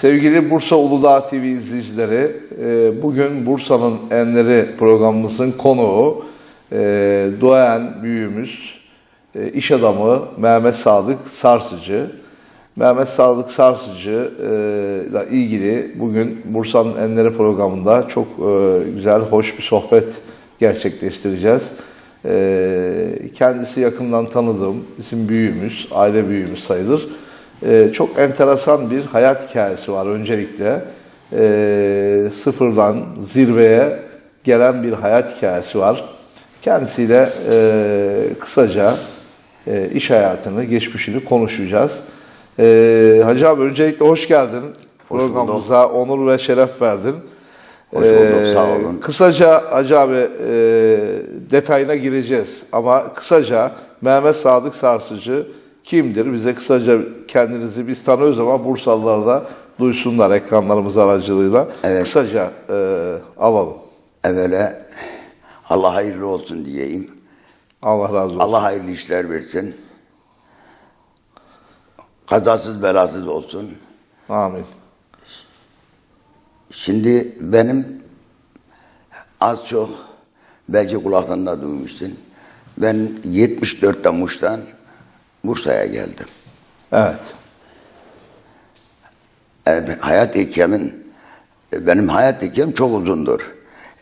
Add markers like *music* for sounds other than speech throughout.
Sevgili Bursa Uludağ TV izleyicileri, e, bugün Bursa'nın Enleri programımızın konuğu e, duayen büyüğümüz, e, iş adamı Mehmet Sadık Sarsıcı. Mehmet Sadık Sarsıcı ile ilgili bugün Bursa'nın Enleri programında çok güzel, hoş bir sohbet gerçekleştireceğiz. Kendisi yakından tanıdığım, bizim büyüğümüz, aile büyüğümüz sayılır. Ee, çok enteresan bir hayat hikayesi var öncelikle. Ee, sıfırdan zirveye gelen bir hayat hikayesi var. Kendisiyle e, kısaca e, iş hayatını, geçmişini konuşacağız. Ee, Hacı abi öncelikle hoş geldin. Hoş. Programımıza onur ve şeref verdin. Hoş bulduk, sağ Ee, olun. Kısaca Hacı abi e, detayına gireceğiz ama kısaca Mehmet Sadık Sarsıcı kimdir? Bize kısaca kendinizi biz tanıyoruz ama Bursalılar da duysunlar ekranlarımız aracılığıyla. Evet. Kısaca e, alalım. Evvela Allah hayırlı olsun diyeyim. Allah razı olsun. Allah hayırlı işler versin. Kazasız belasız olsun. Amin. Şimdi benim az çok belki kulaktan da duymuşsun. Ben 74'te Muş'tan Bursa'ya geldim. Evet. Evet, hayat hikayemim, benim hayat hikayem çok uzundur.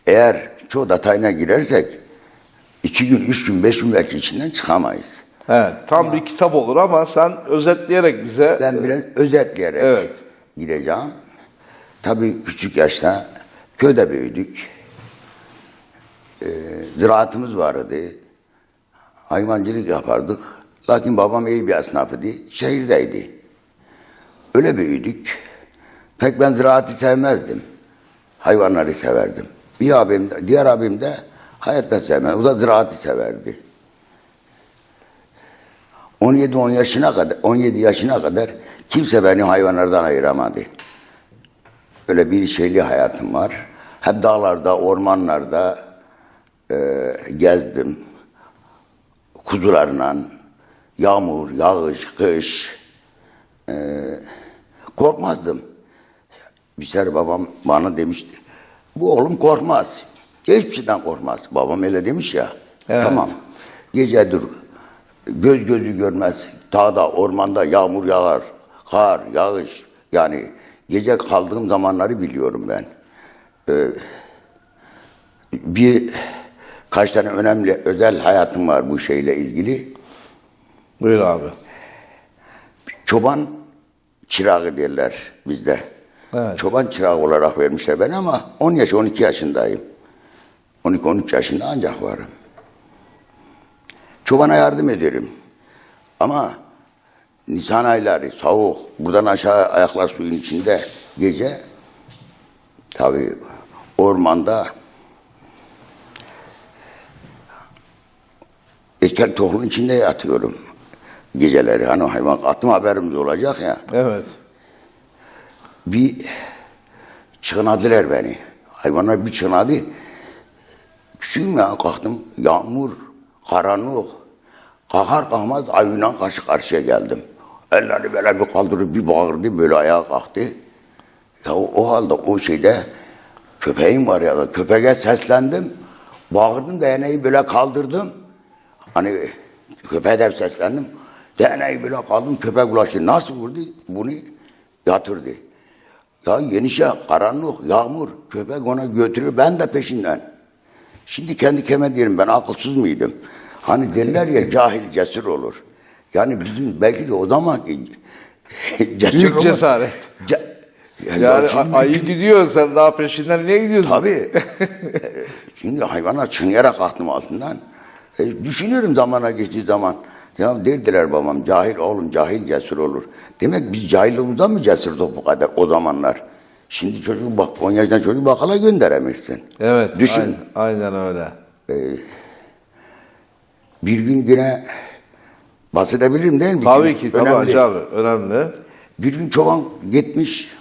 Eğer çok detayına girersek iki gün, üç gün, beş gün belki içinden çıkamayız. Evet. Tam bir kitap olur ama sen özetleyerek bize Ben biraz özetleyerek Evet. gideceğim. Tabii küçük yaşta köyde büyüdük. Ee, ziraatımız vardı. Hayvancılık yapardık. Lakin babam iyi bir esnafıydı. Şehirdeydi. Öyle büyüdük. Pek ben ziraatı sevmezdim. Hayvanları severdim. Bir abim, diğer abim de hayatta sevmez. O da ziraatı severdi. 17-10 yaşına kadar 17 yaşına kadar kimse beni hayvanlardan ayıramadı. Öyle bir şeyli hayatım var. Hep dağlarda, ormanlarda e, gezdim. Kuzularla, yağmur, yağış, kış. E, korkmazdım. Bir sefer babam bana demişti. Bu oğlum korkmaz. Hiçbir şeyden korkmaz. Babam öyle demiş ya. Evet. Tamam. Gece dur. Göz gözü görmez. Dağda, ormanda yağmur yağar. Kar, yağış. Yani gece kaldığım zamanları biliyorum ben. Ee, bir kaç tane önemli özel hayatım var bu şeyle ilgili. Buyur abi. Çoban çırağı derler bizde. Evet. Çoban çırağı olarak vermişler ben ama 10 yaş 12 yaşındayım. 12-13 yaşında ancak varım. Çobana yardım ederim. Ama Nisan ayları soğuk. Buradan aşağı ayaklar suyun içinde gece tabii ormanda erkek tohluğun içinde yatıyorum geceleri. Hani hayvan attım haberim de olacak ya. Evet. bir çığınadılar beni. Hayvanlar bir çığınadı. Küçüğüm ya kalktım. Yağmur, karanlık. Kalkar kalkmaz ayıyla karşı karşıya geldim. Elleri böyle bir kaldırıp bir bağırdı böyle ayağa kalktı. Ya o, o halde o şeyde köpeğim var ya da köpeğe seslendim. Bağırdım değneği böyle kaldırdım. Hani köpeğe de seslendim. Değneği böyle kaldım köpek ulaştı. Nasıl vurdu? Bunu yatırdı. Ya genişe, karanlık, yağmur, köpek ona götürür, ben de peşinden. Şimdi kendi keme diyorum, ben akılsız mıydım? Hani derler ya cahil cesur olur. Yani bizim belki de o zamanki *laughs* cesur Büyük cesaret. Ce- ya Yani şimdi ayı gidiyor sen daha peşinden niye gidiyorsun? Tabii. *laughs* E, Şimdi hayvana çınlayarak kalktım altından. E, düşünüyorum zamana geçtiği zaman. Ya derdiler babam cahil oğlum cahil cesur olur. Demek biz cahilliğimizden mi cesurduk bu kadar o zamanlar? Şimdi çocuk bak 10 yaşında çocuk bakala gönderemirsin. Evet. Düşün. Aynen, aynen öyle. Bir gün yine bahsedebilirim değil mi? Tabii ki tabii Önemli. Hacı abi. Önemli. Bir gün çoban gitmiş,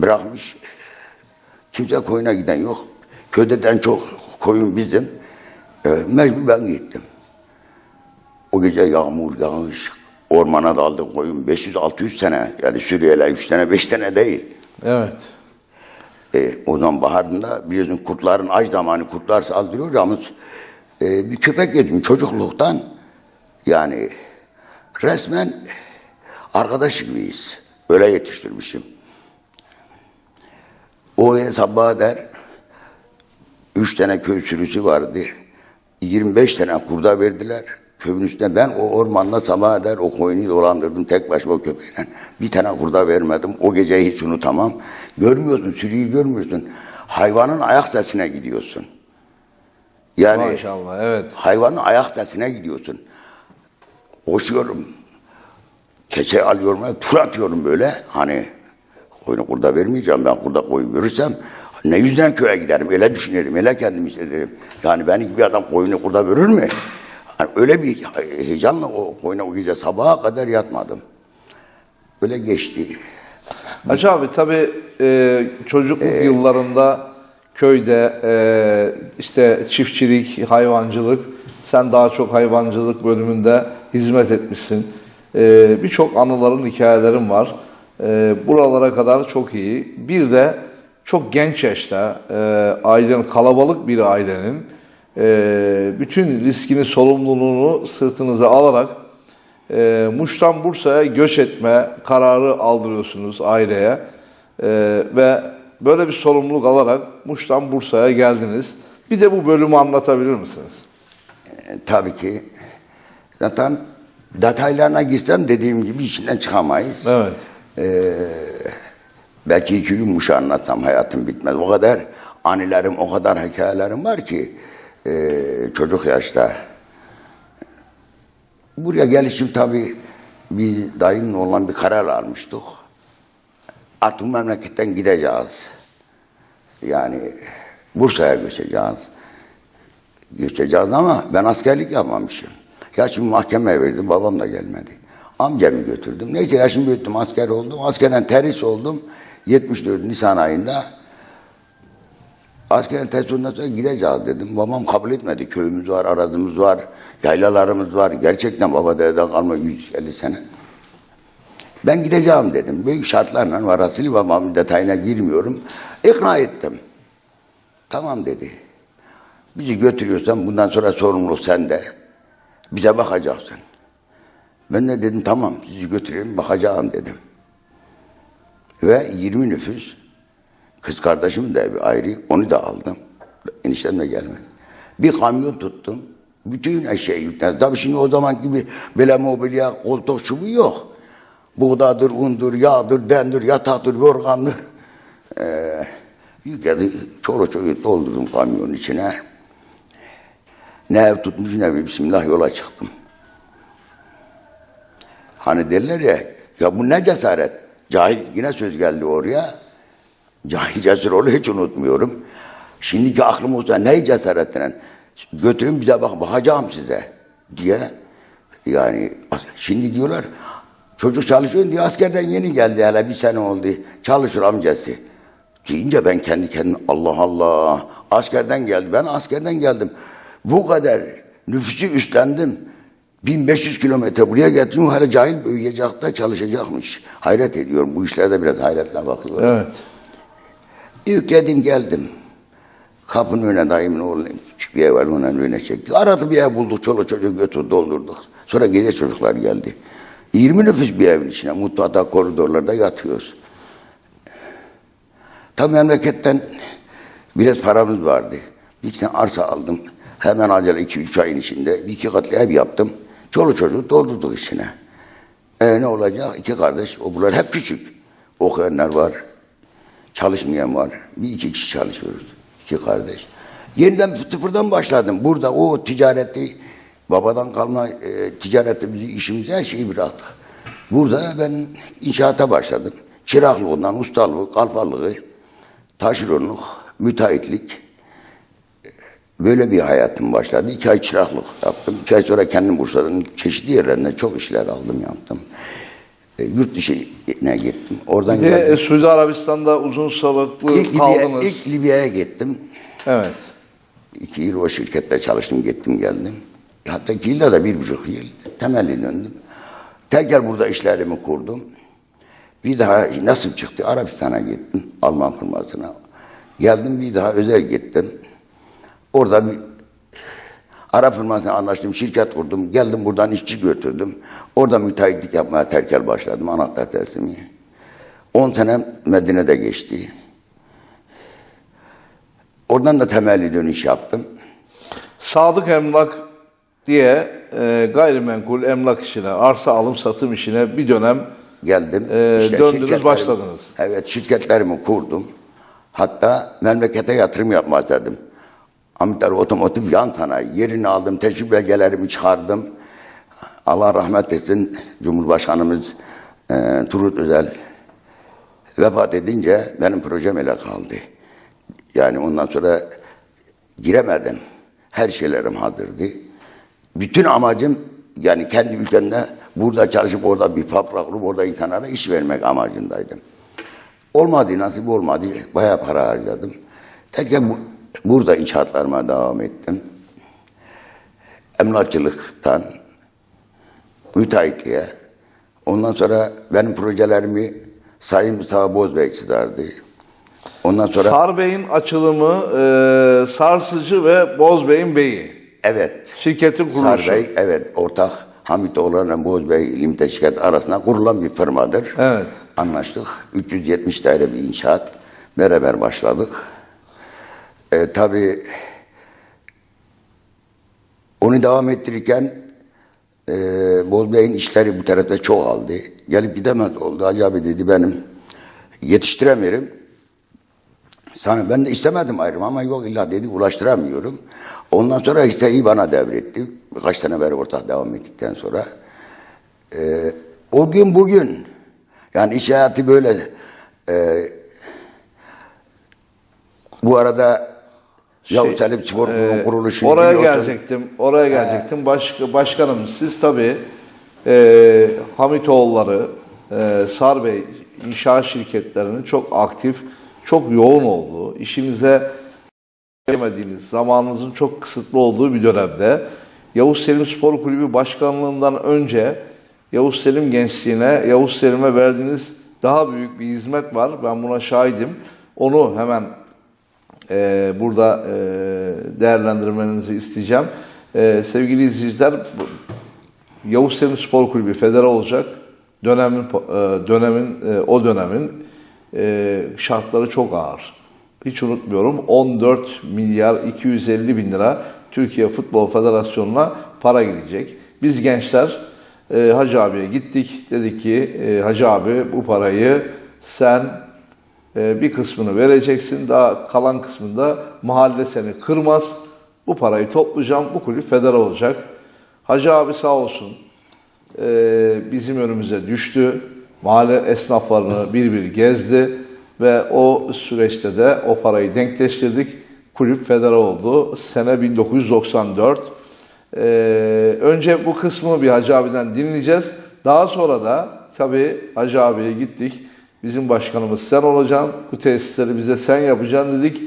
bırakmış. Kimse koyuna giden yok. Köyde en çok koyun bizim. Ee, mecbur ben gittim. O gece yağmur, yağış, ormana daldık koyun 500-600 tane yani Suriyeli 3 tane 5 tane değil. Evet. E, o zaman baharında biliyorsun kurtların aç zamanı kurtlar saldırıyor yalnız e, bir köpek yedim çocukluktan yani resmen arkadaş gibiyiz. Öyle yetiştirmişim. O sabaha der üç tane köy sürüsü vardı. 25 tane kurda verdiler. Köyün üstüne ben o ormanda sabah eder o koyunu dolandırdım tek başıma o köpeğle. Bir tane kurda vermedim. O geceyi hiç unutamam. Görmüyorsun, sürüyü görmüyorsun. Hayvanın ayak sesine gidiyorsun. Yani Maşallah evet. hayvanın ayak sesine gidiyorsun. Koşuyorum. Keçe alıyorum, tur atıyorum böyle. Hani koyunu kurda vermeyeceğim. Ben kurda koyun görürsem ne yüzden köye giderim. Öyle düşünelim, öyle kendimi hissederim. Yani benim gibi adam koyunu kurda verir mi? Hani öyle bir heyecanla o koyuna o gece sabaha kadar yatmadım. Öyle geçti. Hacı abi tabii e, çocukluk yıllarında köyde e, işte çiftçilik, hayvancılık, sen daha çok hayvancılık bölümünde hizmet etmişsin. E, Birçok anıların, hikayelerin var. E, buralara kadar çok iyi. Bir de çok genç yaşta e, ailenin, kalabalık bir ailenin e, bütün riskini, sorumluluğunu sırtınıza alarak e, Muş'tan Bursa'ya göç etme kararı aldırıyorsunuz aileye E, ve böyle bir sorumluluk alarak Muş'tan Bursa'ya geldiniz. Bir de bu bölümü anlatabilir misiniz? E, tabii ki zaten detaylarına girsem dediğim gibi içinden çıkamayız. Evet. Belki iki gün Muş'u anlatsam hayatım bitmez. O kadar anilerim, o kadar hikayelerim var ki e, çocuk yaşta. Buraya gelişim tabii bir dayımla olan bir karar almıştık. Artık memleketten gideceğiz. Yani Bursa'ya göçeceğiz. Göçeceğiz ama ben askerlik yapmamışım. Yaşımı mahkemeye verdim, babam da gelmedi. Amcamı götürdüm. Neyse yaşımı büyüttüm, asker oldum. Askerden terhis oldum. 74 Nisan ayında. Askerin teslimatından sonra gideceğiz dedim. Babam kabul etmedi. Köyümüz var, arazimiz var, yaylalarımız var. Gerçekten baba dededen kalma 150 sene. Ben gideceğim dedim. Büyük şartlarla var. Asili babamın detayına girmiyorum. İkna ettim. Tamam dedi. Bizi götürüyorsan bundan sonra sorumluluk sende. Bize bakacaksın. Ben de dedim tamam sizi götüreyim bakacağım dedim. Ve 20 nüfus kız kardeşim de bir ayrı onu da aldım. Eniştem de gelmedi. Bir kamyon tuttum. Bütün eşeği yükledim. Tabii şimdi o zaman gibi böyle mobilya, koltuk şubu yok. Buğdadır, undur, yağdır, dendir, yataktır, yorgandır. Ee, yükledi. Çoluk çocuğu doldurdum kamyonun içine. Ne ev tutmuş ne bir bismillah yola çıktım. Hani derler ya, ya bu ne cesaret? Cahil yine söz geldi oraya. Cahil cesur olur hiç unutmuyorum. Şimdiki aklım olsa ne cesaretle götürün bize bak bakacağım size diye. Yani şimdi diyorlar çocuk çalışıyor diye askerden yeni geldi hele bir sene oldu. Çalışır amcası. Deyince ben kendi kendime Allah Allah askerden geldi. Ben askerden geldim. Bu kadar nüfusu üstlendim. 1500 kilometre buraya getirdim. Hala cahil uyuyacakta çalışacakmış. Hayret ediyorum. Bu işlerde biraz hayretle bakıyorum. Evet. Yükledim geldim. Kapının önüne dayımın oğlu küçük bir ev var onun önüne çekti. Aradı bir ev bulduk. Çoluk çocuk götürdü doldurduk. Sonra gece çocuklar geldi. 20 nüfus bir evin içine. Mutfakta koridorlarda yatıyoruz. Tam memleketten biraz paramız vardı. Bir tane arsa aldım. Hemen acele iki üç ayın içinde iki katlı ev yaptım. Çoluk çocuğu doldurduk içine. E ne olacak? İki kardeş. O bunlar hep küçük. Okuyanlar var. Çalışmayan var. Bir iki kişi çalışıyoruz. İki kardeş. Yeniden sıfırdan başladım. Burada o ticareti, babadan kalma e, ticaretimizi, işimizi, her şeyi bıraktık. Burada ben inşaata başladım. Çıraklığından, ustalığı, kalfalığı, taşeronluk, müteahhitlik. Böyle bir hayatım başladı. İki ay çıraklık yaptım. İki ay sonra kendim Bursa'nın çeşitli yerlerinde çok işler aldım, yaptım. E, yurt dışına gittim. Oradan Bir de geldim. e, Suudi Arabistan'da uzun soluklu İlk, Libya, kaldınız. ilk Libya'ya gittim. Evet. İki yıl o şirkette çalıştım, gittim geldim. Hatta iki yılda da bir buçuk yıl temelli döndüm. Tekrar burada işlerimi kurdum. Bir daha nasip çıktı. Arabistan'a gittim. Alman firmasına. Geldim bir daha özel gittim. Orada bir Arap firmasına anlaştım. Şirket kurdum. Geldim buradan işçi götürdüm. Orada müteahhitlik yapmaya terkel başladım. Anahtar teslimi. 10 sene Medine'de geçti. Oradan da temelli dönüş yaptım. Sadık Emlak diye e, gayrimenkul emlak işine, arsa alım satım işine bir dönem Geldim. Ee, döndünüz, şirketlerimi- başladınız. Evet şirketlerimi kurdum. Hatta memlekete yatırım yapmak istedim. Amitler Otomotiv yan sanayi. Yerini aldım, teşvik belgelerimi çıkardım. Allah rahmet etsin Cumhurbaşkanımız e, Turgut Özel vefat edince benim projem ele kaldı. Yani ondan sonra giremedim. Her şeylerim hazırdı. Bütün amacım yani kendi ülkemde burada çalışıp orada bir fabrika kurup orada insanlara iş vermek amacındaydım. Olmadı, nasip olmadı. Bayağı para harcadım. Tekrar burada inşaatlarıma devam ettim. Emlakçılıktan müteahhitliğe. Ondan sonra benim projelerimi Sayın Mustafa Bozbey çizerdi. Ondan sonra Sar Bey'in açılımı e, Sarsıcı ve Bozbey'in Beyi. evet Şirketin kuruluşu. Sar Bey, evet ortak Hamitoğlu Boz Bey Limite Şirket arasında kurulan bir firmadır. Evet. Anlaştık. 370 daire bir inşaat. Beraber başladık. E, tabii onu devam ettirirken e, Boz Bey'in işleri bu tarafta çok aldı. Gelip gidemez oldu. Acaba dedi benim yetiştiremiyorum. Sana ben de istemedim ayrım ama yok illa dedi ulaştıramıyorum. Ondan sonra hisseyi bana devretti. Birkaç tane beri ortak devam ettikten sonra. Ee, o gün bugün yani iş hayatı böyle e, bu arada Yavuz Selim Spor e, Kuruluşu'nu oraya gelecektim. Oraya gelecektim. Baş, başkanım siz tabii e, Hamitoğulları, e, Sar Bey inşaat şirketlerinin çok aktif, çok yoğun olduğu, işinize gelmediğiniz, zamanınızın çok kısıtlı olduğu bir dönemde Yavuz Selim Spor Kulübü başkanlığından önce Yavuz Selim gençliğine, Yavuz Selim'e verdiğiniz daha büyük bir hizmet var. Ben buna şahidim. Onu hemen e, burada e, değerlendirmenizi isteyeceğim. E, sevgili izleyiciler, Yavuz Selim Spor Kulübü federe olacak. Dönemin e, dönemin e, o dönemin e, şartları çok ağır. Hiç unutmuyorum 14 milyar 250 bin lira Türkiye Futbol Federasyonu'na para gidecek. Biz gençler Hacı abiye gittik. Dedik ki Hacı abi bu parayı sen bir kısmını vereceksin. Daha kalan kısmında mahalle seni kırmaz. Bu parayı toplayacağım. Bu kulüp federe olacak. Hacı abi sağ olsun e, bizim önümüze düştü. Mahalle esnaflarını bir bir gezdi ve o süreçte de o parayı denkleştirdik. Kulüp federe oldu. Sene 1994. E, önce bu kısmı bir Hacı abiden dinleyeceğiz. Daha sonra da tabii Hacı abiye gittik. Bizim başkanımız sen olacaksın. Bu tesisleri bize sen yapacaksın dedik.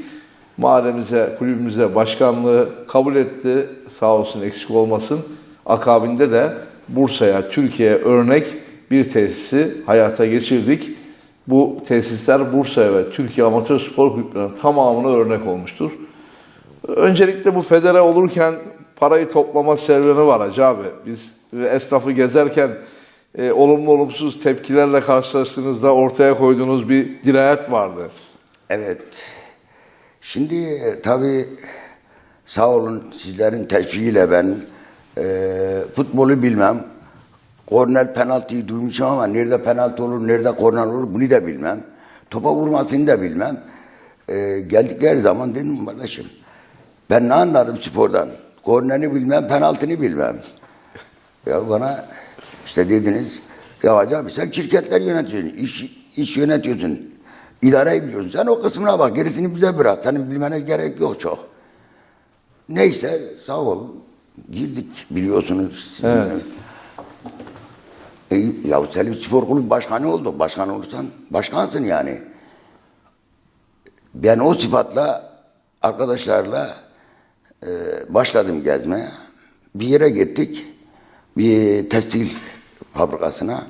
Mahallemize, kulübümüze başkanlığı kabul etti. Sağ olsun eksik olmasın. Akabinde de Bursa'ya, Türkiye'ye örnek bir tesisi hayata geçirdik. Bu tesisler Bursa'ya ve Türkiye Amatör Spor Kulüplerinin tamamına örnek olmuştur. Öncelikle bu federe olurken parayı toplama serüveni var Hacı abi. Biz esnafı gezerken e, olumlu olumsuz tepkilerle karşılaştığınızda ortaya koyduğunuz bir dirayet vardı. Evet. Şimdi e, tabii sağ olun sizlerin teşvikiyle ben e, futbolu bilmem. Korner penaltıyı duymuşum ama nerede penaltı olur, nerede korner olur bunu da bilmem. Topa vurmasını da bilmem. E, geldikleri zaman dedim kardeşim ben ne anlarım spordan? Korneri bilmem, penaltını bilmem. Ya bana işte dediniz ya abi sen şirketler yönetiyorsun, iş, iş yönetiyorsun. İdareyi biliyorsun. Sen o kısmına bak. Gerisini bize bırak. Senin bilmene gerek yok çok. Neyse sağ olun. Girdik biliyorsunuz. Sizin Evet. E, ya Selim Spor Kulübü başkanı oldu. Başkan olursan başkansın yani. Ben o sıfatla arkadaşlarla e, başladım gezmeye. Bir yere gittik. Bir tekstil fabrikasına.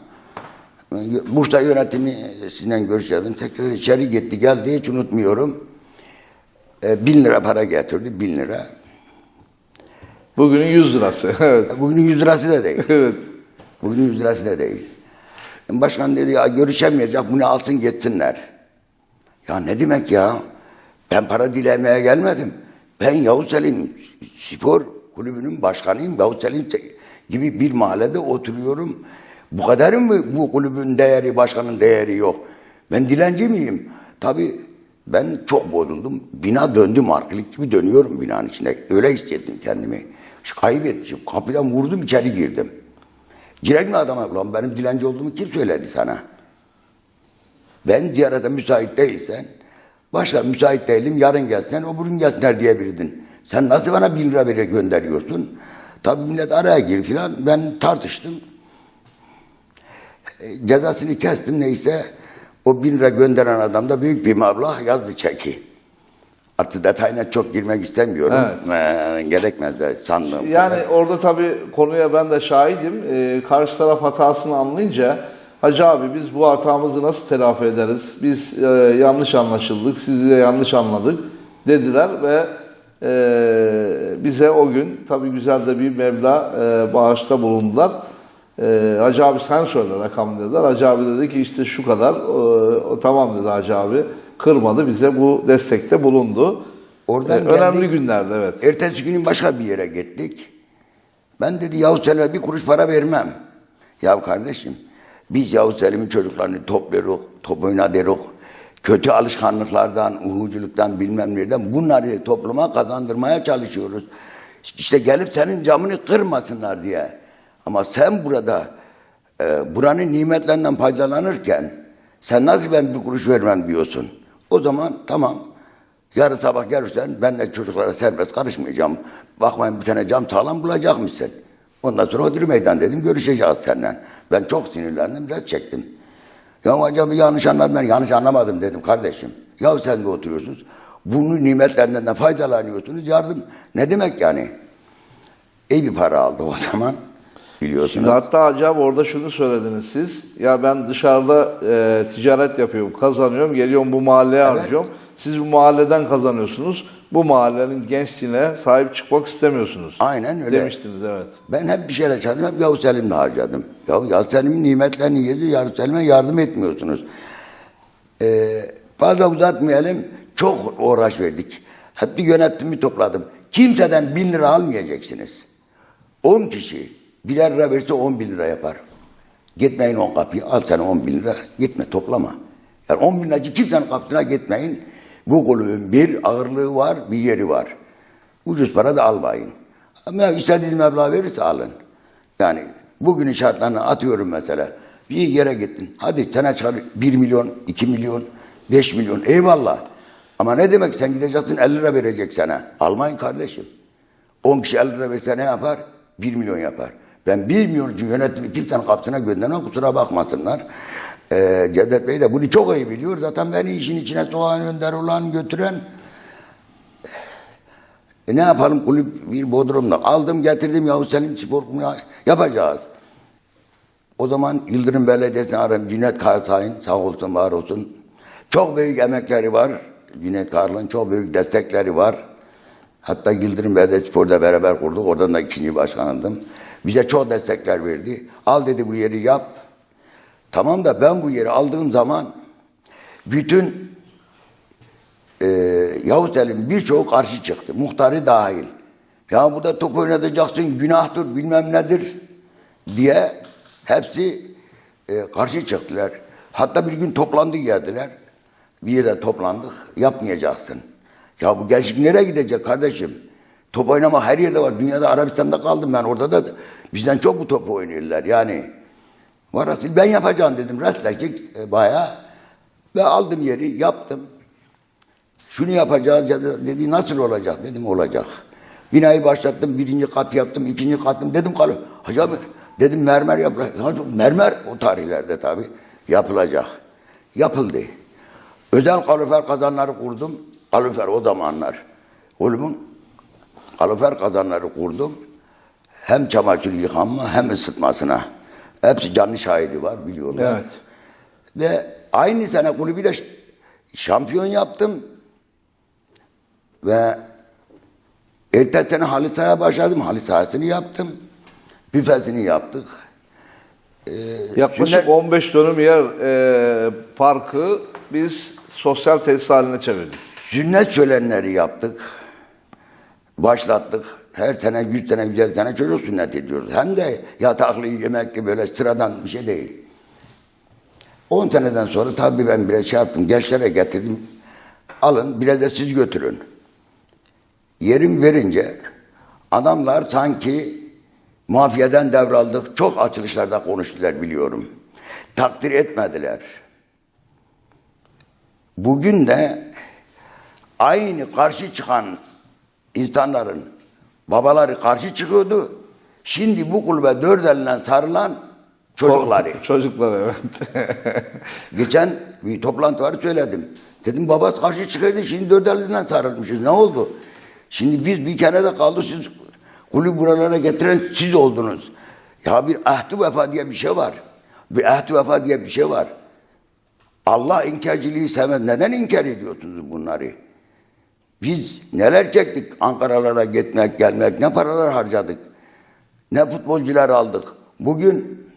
Bursa yönetimi sizinle görüşelim. Tekrar içeri gitti geldi hiç unutmuyorum. E, bin lira para getirdi bin lira. Bugünün 100 lirası. *laughs* evet. Bugün 100 lirası da değil. *laughs* Evet. Bugün 100 lirası da değil. Başkan dedi ya görüşemeyecek bunu alsın gitsinler. Ya ne demek ya? Ben para dilemeye gelmedim. Ben Yavuz Selim spor kulübünün başkanıyım. Yavuz Selim gibi bir mahallede oturuyorum. Bu kadar mı bu kulübün değeri, başkanın değeri yok? Ben dilenci miyim? Tabii ben çok bozuldum. Bina döndüm arkalık gibi dönüyorum binanın içinde. Öyle hissettim kendimi. Kaybetmişim. Kapıdan vurdum içeri girdim. Girer mi adama? Ulan benim dilenci olduğumu kim söyledi sana? Ben ziyarete müsait değilsen, başka müsait değilim yarın gelsinler, o bugün gelsinler diyebilirdin. Sen nasıl bana bin lira vererek gönderiyorsun? Tabii millet araya gir filan. Ben tartıştım. E, Cezasını kestim neyse. O bin lira gönderen adam da büyük bir meblağ yazdı çeki. Artık detayına çok girmek istemiyorum. Ee, gerekmez de sandığım Yani kadar. orada tabii konuya ben de şahidim. Ee, karşı taraf hatasını anlayınca Hacı abi biz bu hatamızı nasıl telafi ederiz? Biz e, yanlış anlaşıldık, sizi de yanlış anladık dediler ve e, bize o gün tabii güzel de bir meblağ e, bağışta bulundular. E, Hacı abi sen söyle rakam dediler. Hacı abi dedi ki işte şu kadar. O, o tamam dedi Hacı abi. Kırmadı bize bu destekte bulundu. Oradan E, önemli geldik. günlerdi evet. Ertesi günün başka bir yere gittik. Ben dedi Yavuz Selim'e bir kuruş para vermem. Ya kardeşim biz Yavuz Selim'in çocuklarını topluyoruz, top oynatıyoruz. Kötü alışkanlıklardan, uhuculuktan bilmem nereden bunları topluma kazandırmaya çalışıyoruz. İşte gelip senin camını kırmasınlar diye. Ama sen burada e, buranın nimetlerinden faydalanırken sen nasıl ben bir kuruş vermem diyorsun. O zaman tamam Yarın sabah gelirsen ben de çocuklara serbest karışmayacağım. Bakmayın bir tane cam sağlam bulacak mısın? Ondan sonra ödül meydan dedim görüşeceğiz senden. Ben çok sinirlendim red çektim. Ya acaba yanlış anladım ben yanlış anlamadım dedim kardeşim. Ya sen de oturuyorsunuz. Bunun nimetlerinden de faydalanıyorsunuz. Yardım ne demek yani? İyi bir para aldı o zaman. Biliyorsunuz. Şimdi hatta acaba orada şunu söylediniz siz. Ya ben dışarıda e, ticaret yapıyorum, kazanıyorum, geliyorum bu mahalleye harcıyorum. Siz bu mahalleden kazanıyorsunuz. Bu mahallenin gençliğine sahip çıkmak istemiyorsunuz. Aynen öyle. Demiştiniz evet. Ben hep bir şeyler çalıştım, hep Yavuz Selim'le harcadım. Ya Yavuz Selim'in nimetlerini yedi, Yavuz Selim'e yardım etmiyorsunuz. Ee, fazla uzatmayalım, çok uğraş verdik. Hep bir yönetimi topladım. Kimseden bin lira almayacaksınız. On kişi birer lira verse on bin lira yapar. Gitmeyin on kapıyı, al sen on bin lira, gitme toplama. Yani on bin liracı kimsenin kapısına gitmeyin. Bu kulübün bir ağırlığı var, bir yeri var. Ucuz para da almayın. Ama istediğiniz meblağ verirse alın. Yani bugünün şartlarını atıyorum mesela. Bir yere gittin. Hadi sana çıkar 1 milyon, 2 milyon, 5 milyon. Eyvallah. Ama ne demek sen gideceksin 50 lira verecek sana. Almayın kardeşim. 10 kişi 50 lira verse ne yapar? 1 milyon yapar. Ben 1 milyon için yönetimi kimsenin kapısına göndermem kusura bakmasınlar. Ee, Cevdet Bey de bunu çok iyi biliyor. Zaten beni işin içine soğan gönder olan götüren e ne yapalım kulüp bir Bodrum'da. Aldım getirdim Yavuz Selim Spor yapacağız. O zaman Yıldırım Belediyesi'ne ararım. Cüneyt Karsay'ın sağ olsun var olsun. Çok büyük emekleri var. Cüneyt Karlı'nın çok büyük destekleri var. Hatta Yıldırım Belediyespor'da beraber kurduk. Oradan da ikinci başkanımdım. Bize çok destekler verdi. Al dedi bu yeri yap. Tamam da ben bu yeri aldığım zaman bütün e, Yavuz Selim birçoğu karşı çıktı. Muhtarı dahil. Ya burada top oynatacaksın günahtır bilmem nedir diye hepsi e, karşı çıktılar. Hatta bir gün toplandı geldiler. Bir yere toplandık. Yapmayacaksın. Ya bu gençlik nereye gidecek kardeşim? Top oynama her yerde var. Dünyada Arabistan'da kaldım ben. Orada da bizden çok bu topu oynuyorlar. Yani var asil ben yapacağım dedim. Rastlaştık e, bayağı. Ve aldım yeri yaptım. Şunu yapacağız dedi nasıl olacak dedim olacak. Binayı başlattım birinci kat yaptım ikinci katım dedim kalı. Hacı abi dedim mermer yapılacak. Mermer o tarihlerde tabi yapılacak. Yapıldı. Özel kalorifer kazanları kurdum. Kalorifer o zamanlar. Oğlumun kalorifer kazanları kurdum. Hem çamaşır yıkanma hem ısıtmasına. Hepsi canlı şahidi var biliyorlar. Evet. Ve aynı sene kulübü de şampiyon yaptım. Ve ertesi sene halı sahaya başladım. Halı sahasını yaptım. Büfesini yaptık. Yaklaşık Şimdi- 15 dönüm yer e, parkı biz sosyal tesis haline çevirdik. Sünnet şölenleri yaptık. Başlattık. Her sene 100 tane 150 tane çocuk sünnet ediyoruz. Hem de yataklı yemekli böyle sıradan bir şey değil. 10 seneden sonra tabii ben biraz şey yaptım. Gençlere getirdim. Alın biraz da siz götürün. Yerim verince adamlar sanki mafyadan devraldık. Çok açılışlarda konuştular biliyorum. Takdir etmediler. Bugün de aynı karşı çıkan insanların babaları karşı çıkıyordu. Şimdi bu kulübe dört elinden sarılan çocukları. *laughs* Çocuklar evet. *laughs* Geçen bir toplantı var söyledim. Dedim babası karşı çıkıyordu şimdi dört elinden sarılmışız. Ne oldu? Şimdi biz bir kenarda kaldık siz kulüp buralara getiren siz oldunuz. Ya bir ahdi vefa diye bir şey var. Bir ahdi vefa diye bir şey var. Allah inkarcılığı sevmez. Neden inkar ediyorsunuz bunları? Biz neler çektik Ankara'lara gitmek, gelmek, ne paralar harcadık. Ne futbolcular aldık. Bugün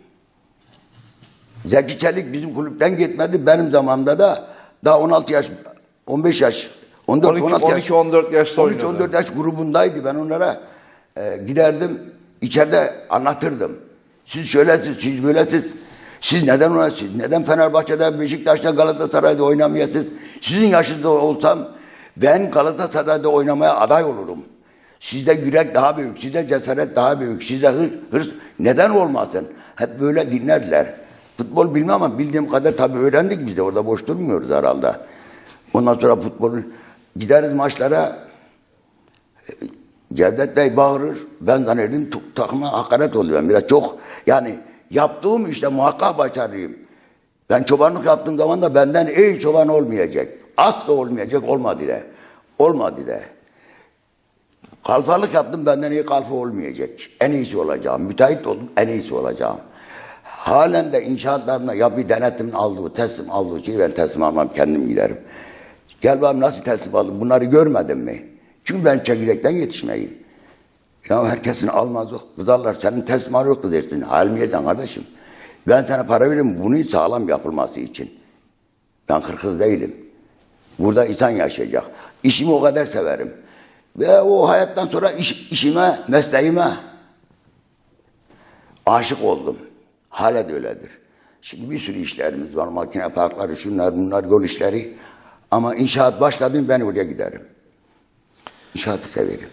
Zeki Çelik bizim kulüpten gitmedi. Benim zamanımda da daha 16 yaş, 15 yaş, 14, 12, 16 yaş. 14 yaşta 13, oynuyordu. 14 yaş grubundaydı. Ben onlara e, giderdim, içeride anlatırdım. Siz şöylesiz, siz böylesiz. Siz neden oynasınız? Siz neden Fenerbahçe'de, Beşiktaş'ta, Galatasaray'da oynamayasınız? Sizin yaşınızda olsam ben Galatasaray'da oynamaya aday olurum. Sizde yürek daha büyük, sizde cesaret daha büyük, sizde hırs, hırs neden olmasın? Hep böyle dinlerler. Futbol bilmem ama bildiğim kadar tabii öğrendik biz de orada boş durmuyoruz herhalde. Ondan sonra futbolu gideriz maçlara Cevdet Bey bağırır. Ben zannederdim tu- takıma hakaret oluyor. Biraz çok yani yaptığım işte muhakkak başarıyım. Ben çobanlık yaptığım zaman da benden iyi çoban olmayacak. Asla olmayacak. Olmadı de. Olmadı de. Kalfalık yaptım benden iyi kalfa olmayacak. En iyisi olacağım. Müteahhit oldum en iyisi olacağım. Halen de inşaatlarına ya bir denetimin aldığı, teslim aldığı şeyi ben teslim almam kendim giderim. Gel bakalım nasıl teslim aldım bunları görmedin mi? Çünkü ben çekirdekten yetişmeyeyim. Ya herkesin almaz. Kızarlar senin teslim yok dersin. Halmiyeden kardeşim. Ben sana para veririm bunu sağlam yapılması için. Ben kırkız değilim. Burada insan yaşayacak. İşimi o kadar severim. Ve o hayattan sonra iş, işime, mesleğime aşık oldum. Hala da öyledir. Şimdi bir sürü işlerimiz var. Makine parkları, şunlar bunlar, yol işleri. Ama inşaat başladım ben oraya giderim. İnşaatı severim.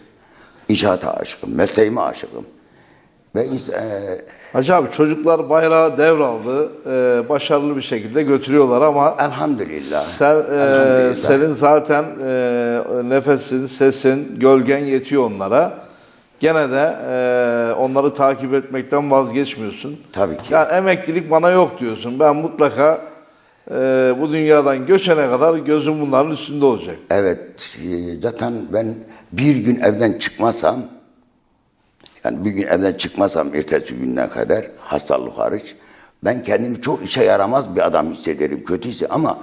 İnşaata aşıkım. Mesleğime aşıkım. Ve eee, Hacı abi çocuklar bayrağı devraldı. E, başarılı bir şekilde götürüyorlar ama elhamdülillah. sen, e, elhamdülillah. senin zaten e, nefesin, sesin, gölgen yetiyor onlara. Gene de e, onları takip etmekten vazgeçmiyorsun. Tabii ki. Yani emeklilik bana yok diyorsun. Ben mutlaka e, bu dünyadan göçene kadar gözüm bunların üstünde olacak. Evet, e, zaten ben bir gün evden çıkmasam, yani bir gün evden çıkmasam ertesi günden kadar hastalık hariç, ben kendimi çok işe yaramaz bir adam hissederim, kötüyse ama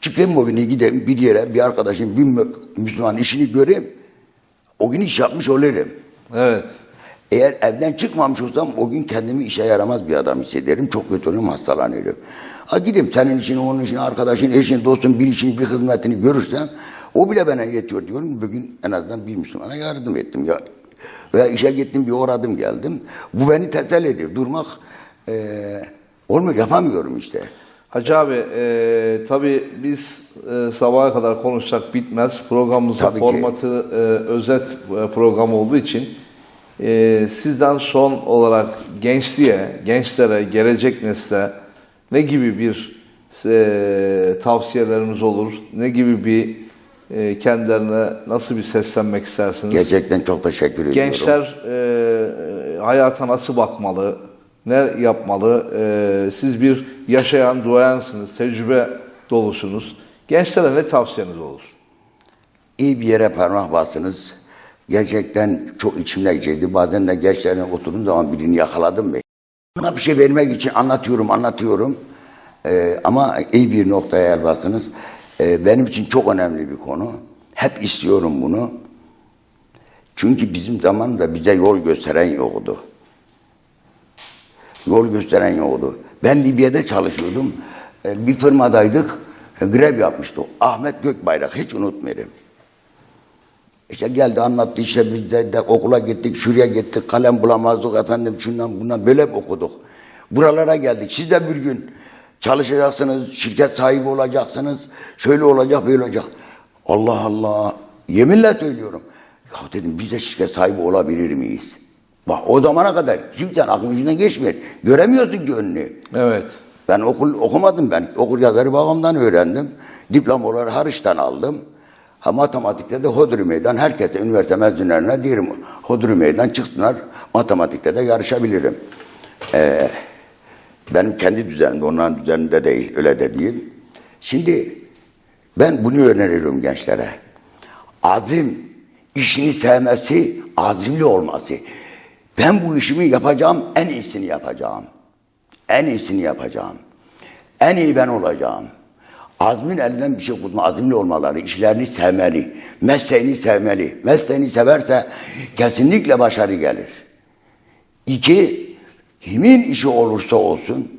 çıkayım o gün gideyim bir yere, bir arkadaşın, bir Mü- Müslüman işini göreyim, o gün iş yapmış olurum. Evet. Eğer evden çıkmamış olsam o gün kendimi işe yaramaz bir adam hissederim. Çok kötü olurum, hastalanırım. Ha gideyim senin için, onun için, arkadaşın, eşin, dostun, bir için, bir hizmetini görürsem o bile bana yetiyor diyorum. Bugün en azından bir Müslümana yardım ettim. Ya, veya işe gittim bir uğradım geldim. Bu beni teselli ediyor. Durmak eee olmuyor, yapamıyorum işte. Hacı abi e, tabii biz e, sabaha kadar konuşsak bitmez. Programımızın Tabii ki. formatı e, özet e, program olduğu için e, sizden son olarak gençliğe, gençlere, gelecek nesle ne gibi bir e, tavsiyeleriniz olur? Ne gibi bir e, kendilerine nasıl bir seslenmek istersiniz? Gerçekten çok teşekkür ediyorum. Gençler e, hayata nasıl bakmalı? Ne yapmalı? E, siz bir yaşayan duayansınız, tecrübe dolusunuz. Gençlere ne tavsiyeniz olur? iyi bir yere parmak bastınız. Gerçekten çok içimde geçirdi. Bazen de gençlerine oturduğum zaman birini yakaladım mı? Buna bir şey vermek için anlatıyorum, anlatıyorum. Ee, ama iyi bir noktaya el bastınız. Ee, benim için çok önemli bir konu. Hep istiyorum bunu. Çünkü bizim zamanında bize yol gösteren yoktu. Yol gösteren yoktu. Ben Libya'da çalışıyordum. Ee, bir firmadaydık. Ee, Grev yapmıştı. Ahmet Gökbayrak. Hiç unutmayayım. İşte geldi anlattı işte biz de, de okula gittik, şuraya gittik, kalem bulamazdık efendim şundan bundan böyle okuduk. Buralara geldik. Siz de bir gün çalışacaksınız, şirket sahibi olacaksınız, şöyle olacak böyle olacak. Allah Allah, yeminle söylüyorum. Ya dedim biz de şirket sahibi olabilir miyiz? Bak o zamana kadar kimsenin aklının ucundan geçmiyor. Göremiyorsun ki önünü. Evet. Ben okul okumadım ben. Okul yazarı babamdan öğrendim. Diploma olarak Hariç'ten aldım. Ha matematikte de Hodri Meydan herkese üniversite mezunlarına diyelim Hodri Meydan çıksınlar matematikte de yarışabilirim. Ee, benim kendi düzenimde onların düzeninde değil öyle de değil. Şimdi ben bunu öneriyorum gençlere. Azim, işini sevmesi, azimli olması. Ben bu işimi yapacağım, en iyisini yapacağım. En iyisini yapacağım. En iyi ben olacağım. Azmin elinden bir şey kurtma, azimli olmaları, işlerini sevmeli, mesleğini sevmeli. Mesleğini severse kesinlikle başarı gelir. İki, kimin işi olursa olsun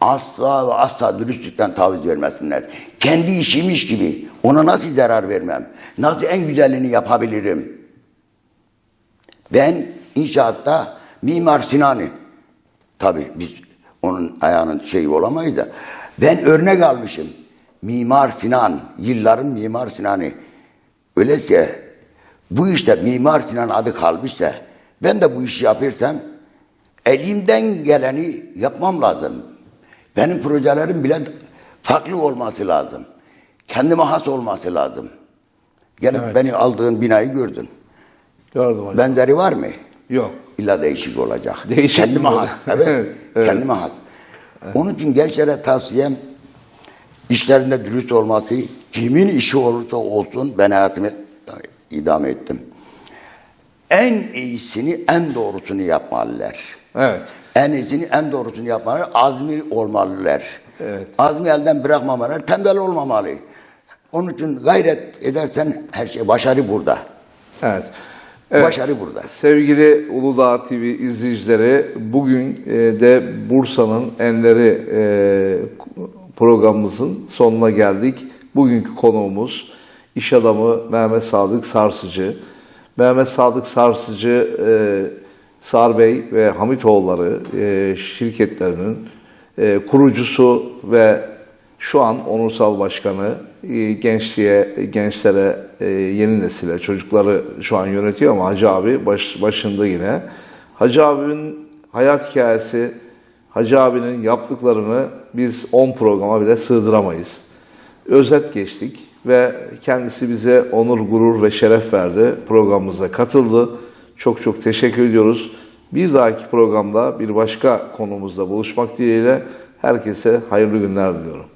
asla ve asla dürüstlükten taviz vermesinler. Kendi işiymiş gibi ona nasıl zarar vermem, nasıl en güzelini yapabilirim. Ben inşaatta Mimar Sinan'ı Tabii biz onun ayağının şeyi olamayız da. Ben örnek almışım. Mimar Sinan, yılların Mimar Sinan'ı. Öyleyse bu işte Mimar Sinan adı kalmışsa ben de bu işi yapırsam elimden geleni yapmam lazım. Benim projelerim bile farklı olması lazım. Kendime has olması lazım. Gelip Evet. beni aldığın binayı gördün. Gördüm hocam. Benzeri var mı? Yok. İlla değişik olacak. Değişik Kendime has. Evet. Evet. Kendime has. Onun için gençlere tavsiyem işlerinde dürüst olması, kimin işi olursa olsun ben hayatımı idame ettim. En iyisini, en doğrusunu yapmalılar. Evet. En iyisini, en doğrusunu yapmalılar. Azmi olmalılar. Evet. Azmi elden bırakmamalı, tembel olmamalı. Onun için gayret edersen her şey başarı burada. Evet. Evet. Başarı burada. Sevgili Uludağ TV izleyicileri, bugün e, de Bursa'nın Enleri e, programımızın sonuna geldik. Bugünkü konuğumuz iş adamı Mehmet Sadık Sarsıcı. Mehmet Sadık Sarsıcı, e, Sar Bey ve Hamitoğulları e, şirketlerinin e, kurucusu ve şu an onursal başkanı e, gençliğe, gençlere, e, yeni nesile, çocukları şu an yönetiyor ama Hacı abi baş, başında yine. Hacı abinin hayat hikayesi, Hacı abinin yaptıklarını biz 10 programa bile sığdıramayız. Özet geçtik ve kendisi bize onur, gurur ve şeref verdi. Programımıza katıldı. Çok çok teşekkür ediyoruz. Bir dahaki programda bir başka konumuzda buluşmak dileğiyle herkese hayırlı günler diliyorum.